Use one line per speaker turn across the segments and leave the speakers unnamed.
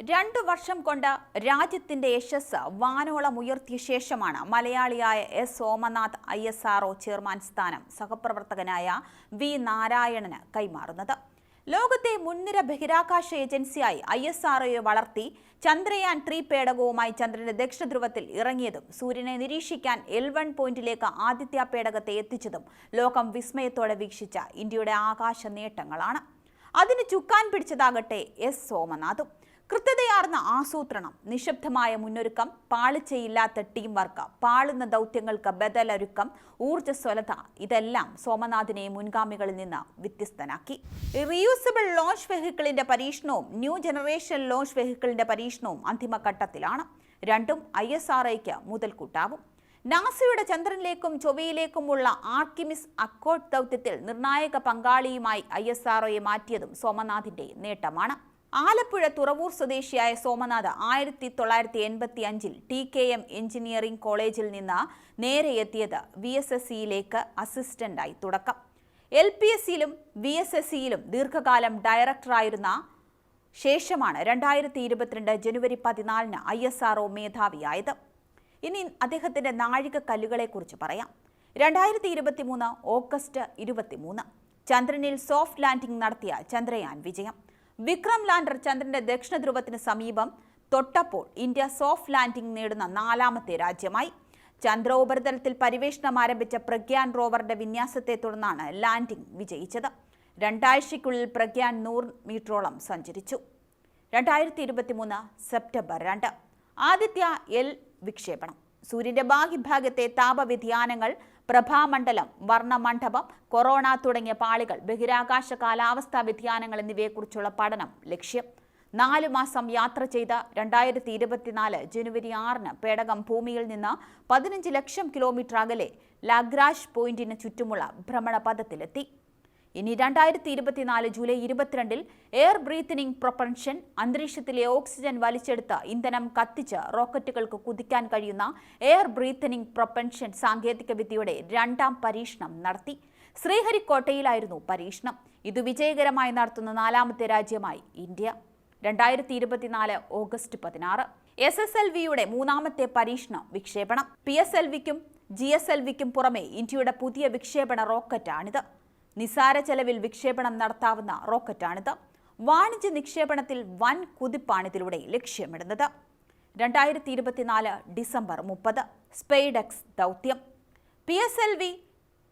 രണ്ടു വർഷം കൊണ്ട് രാജ്യത്തിന്റെ യശസ് വാനോളം ഉയർത്തിയ ശേഷമാണ് മലയാളിയായ S. Somanath I. S. RO chairman സ്ഥാനം സഹപ്രവർത്തകനായ വി. നാരായണന് കൈമാറുന്നത്. ലോകത്തെ മുൻനിര ബഹിരാകാശ ഏജൻസിയായി ഐ. എസ്. ആർഒയെ വളർത്തി ചന്ദ്രയാൻ ത്രീ പേടകവുമായി ചന്ദ്രന്റെ ദക്ഷിണധ്രുവത്തിൽ ഇറങ്ങിയതും സൂര്യനെ നിരീക്ഷിക്കാൻ എൽ വൺ പോയിന്റിലേക്ക് ആദിത്യ പേടകത്തെ എത്തിച്ചതും ലോകം വിസ്മയത്തോടെ വീക്ഷിച്ച ഇന്ത്യയുടെ ആകാശ നേട്ടങ്ങളാണ്. അതിന് ചുക്കാൻ പിടിച്ചതാകട്ടെ എസ്. സോമനാഥും. കൃത്യതയാർന്ന ആസൂത്രണം നിശബ്ദമായ മുന്നൊരുക്കം പാളിച്ചയില്ലാത്ത ടീം വർക്ക് പാളുന്ന ദൗത്യങ്ങൾക്ക് ബദലൊരുക്കം ഊർജസ്വലത ഇതെല്ലാം സോമനാഥിനെ മുൻഗാമികളിൽ നിന്ന് വ്യത്യസ്തനാക്കി. റീയൂസബിൾ ലോഞ്ച് വെഹിക്കിളിന്റെ പരീക്ഷണവും ന്യൂ ജനറേഷൻ ലോഞ്ച് വെഹിക്കിളിന്റെ പരീക്ഷണവും അന്തിമഘട്ടത്തിലാണ്. രണ്ടും ഐ എസ് ആർ ഐക്ക് മുതൽക്കൂട്ടാവും. നാസയുടെ ചന്ദ്രനിലേക്കും ചൊവ്വയിലേക്കുമുള്ള ആർക്കിമിസ് അക്കോട്ട് ദൗത്യത്തിൽ നിർണായക പങ്കാളിയുമായി ഐ എസ് ആർഒയെ മാറ്റിയതും സോമനാഥിന്റെ നേട്ടമാണ്. ആലപ്പുഴ തുറവൂർ സ്വദേശിയായ സോമനാഥ് ആയിരത്തി തൊള്ളായിരത്തി എൺപത്തി അഞ്ചിൽ ടി കെ എം എഞ്ചിനീയറിംഗ് കോളേജിൽ നിന്ന് നേരെ എത്തിയത് വി എസ് എസ് സിയിലേക്ക് അസിസ്റ്റന്റായി തുടക്കം. എൽ പി എസ് സിയിലും വി എസ് എസ് സിയിലും ദീർഘകാലം ഡയറക്ടറായിരുന്ന ശേഷമാണ് രണ്ടായിരത്തി ഇരുപത്തിരണ്ട് ജനുവരി പതിനാലിന് ഐ എസ് ആർ മേധാവിയായത്. ഇനി അദ്ദേഹത്തിന്റെ നാഴികക്കല്ലുകളെക്കുറിച്ച് പറയാം. രണ്ടായിരത്തി ഇരുപത്തി മൂന്ന് ഓഗസ്റ്റ് ഇരുപത്തിമൂന്ന് ചന്ദ്രനിൽ സോഫ്റ്റ് ലാൻഡിംഗ് നടത്തിയ ചന്ദ്രയാൻ വിജയം. വിക്രം ലാൻഡർ ചന്ദ്രന്റെ ദക്ഷിണ ധ്രുവത്തിന് സമീപം തൊട്ടപ്പോൾ ഇന്ത്യ സോഫ്റ്റ് ലാൻഡിംഗ് നേടുന്ന നാലാമത്തെ രാജ്യമായി. ചന്ദ്ര ഉപരിതലത്തിൽ പരിവേഷണം ആരംഭിച്ച പ്രഗ്യാൻ റോവറിന്റെ വിന്യാസത്തെ തുടർന്നാണ് ലാൻഡിംഗ് വിജയിച്ചത്. രണ്ടാഴ്ചയ്ക്കുള്ളിൽ പ്രഗ്യാൻ നൂറ് മീറ്ററോളം സഞ്ചരിച്ചു. രണ്ടായിരത്തി ഇരുപത്തി മൂന്ന് സെപ്റ്റംബർ രണ്ട്. ആദിത്യ എൽ വിക്ഷേപണം. സൂര്യന്റെ ബാഹ്യഭാഗത്തെ താപവ്യതിയാനങ്ങൾ പ്രഭാമണ്ഡലം വർണമണ്ഡപം കൊറോണ തുടങ്ങിയ പാളികൾ ബഹിരാകാശ കാലാവസ്ഥാ വ്യതിയാനങ്ങൾ എന്നിവയെക്കുറിച്ചുള്ള പഠനം ലക്ഷ്യം. നാലു മാസം യാത്ര ചെയ്ത രണ്ടായിരത്തി ഇരുപത്തിനാല് ജനുവരി ആറിന് പേടകം ഭൂമിയിൽ നിന്ന് പതിനഞ്ച് ലക്ഷം കിലോമീറ്റർ അകലെ ലാഗ്രാഷ് പോയിന്റിന് ചുറ്റുമുള്ള ഭ്രമണപഥത്തിലെത്തി. ഇനി രണ്ടായിരത്തി ഇരുപത്തിനാല് ജൂലൈ ഇരുപത്തിരണ്ടിൽ എയർ ബ്രീത്തിനിങ് പ്രൊപ്പൻഷൻ അന്തരീക്ഷത്തിലെ ഓക്സിജൻ വലിച്ചെടുത്ത് ഇന്ധനം കത്തിച്ച് റോക്കറ്റുകൾക്ക് കുതിക്കാൻ കഴിയുന്ന എയർ ബ്രീത്തിനിങ് പ്രൊപ്പൻഷൻ സാങ്കേതിക വിദ്യയുടെ രണ്ടാം പരീക്ഷണം നടത്തി. ശ്രീഹരിക്കോട്ടയിലായിരുന്നു പരീക്ഷണം. ഇത് വിജയകരമായി നടത്തുന്ന നാലാമത്തെ രാജ്യമായി ഇന്ത്യ. രണ്ടായിരത്തി ഇരുപത്തിനാല് ഓഗസ്റ്റ് പതിനാറ്. എസ് എസ് എൽ വിയുടെ മൂന്നാമത്തെ പരീക്ഷണ വിക്ഷേപണം. പി എസ് എൽ വിക്കും ജി എസ് എൽ വിക്കും പുറമെ ഇന്ത്യയുടെ പുതിയ വിക്ഷേപണ റോക്കറ്റാണിത്. നിസാര ചെലവിൽ വിക്ഷേപണം നടത്താവുന്ന റോക്കറ്റാണിത്. വാണിജ്യ നിക്ഷേപണത്തിൽ വൻ കുതിപ്പാണ് ഇതിലൂടെ ലക്ഷ്യമിടുന്നത്. രണ്ടായിരത്തി ഇരുപത്തിനാല് ഡിസംബർ മുപ്പത് സ്പെയ്ഡെക്സ് ദൗത്യം. P S L V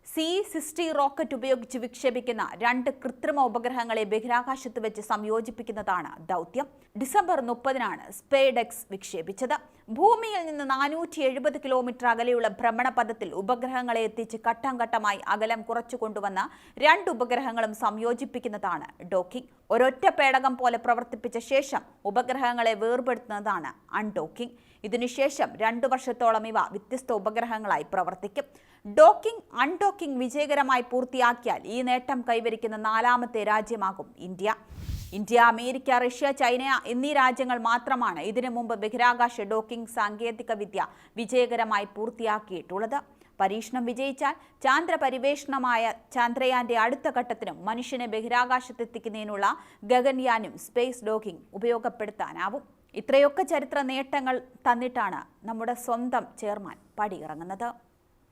C sixty rocket ഉപയോഗിച്ച് വിക്ഷേപിക്കുന്ന രണ്ട് കൃത്രിമ ഉപഗ്രഹങ്ങളെ ബഹിരാകാശത്ത് വെച്ച് സംയോജിപ്പിക്കുന്നതാണ് ദൗത്യം. ഡിസംബർ മുപ്പതിനാണ് സ്പെയ്ഡെക്സ് വിക്ഷേപിച്ചത്. ഭൂമിയിൽ നിന്ന് നാനൂറ്റി എഴുപത് കിലോമീറ്റർ അകലെയുള്ള ഭ്രമണപഥത്തിൽ ഉപഗ്രഹങ്ങളെ എത്തിച്ച് ഘട്ടം ഘട്ടമായി അകലം കുറച്ചു കൊണ്ടുവന്ന രണ്ട് ഉപഗ്രഹങ്ങളും സംയോജിപ്പിക്കുന്നതാണ് ഡോക്കിംഗ്. ഒരൊറ്റ പേടകം പോലെ പ്രവർത്തിപ്പിച്ച ശേഷം ഉപഗ്രഹങ്ങളെ വേർപെടുത്തുന്നതാണ് അൺഡോക്കിംഗ്. ഇതിനുശേഷം രണ്ടു വർഷത്തോളം ഇവ വ്യത്യസ്ത ഉപഗ്രഹങ്ങളായി പ്രവർത്തിക്കും. ഡോക്കിംഗ് അൺഡോക്കിംഗ് വിജയകരമായി പൂർത്തിയാക്കിയാൽ ഈ നേട്ടം കൈവരിക്കുന്ന നാലാമത്തെ രാജ്യമാകും India. India America Russia China എന്നീ രാജ്യങ്ങൾ മാത്രമാണ് ഇതിനു മുമ്പ് ബഹിരാകാശ ഡോക്കിംഗ് സാങ്കേതിക വിദ്യ വിജയകരമായി പൂർത്തിയാക്കിയിട്ടുള്ളത്. പരീക്ഷണം വിജയിച്ചാൽ ചാന്ദ്ര പരിവേഷണമായ ചന്ദ്രയാന്റെ അടുത്ത ഘട്ടത്തിനും മനുഷ്യനെ ബഹിരാകാശത്തെത്തിക്കുന്നതിനുള്ള ഗഗൻയാനും സ്പേസ് ഡോക്കിംഗ് ഉപയോഗപ്പെടുത്താനാവും. ഇത്രയൊക്കെ ചരിത്ര നേട്ടങ്ങൾ തന്നിട്ടാണ് നമ്മുടെ സ്വന്തം ചെയർമാൻ പടിയിറങ്ങുന്നത്.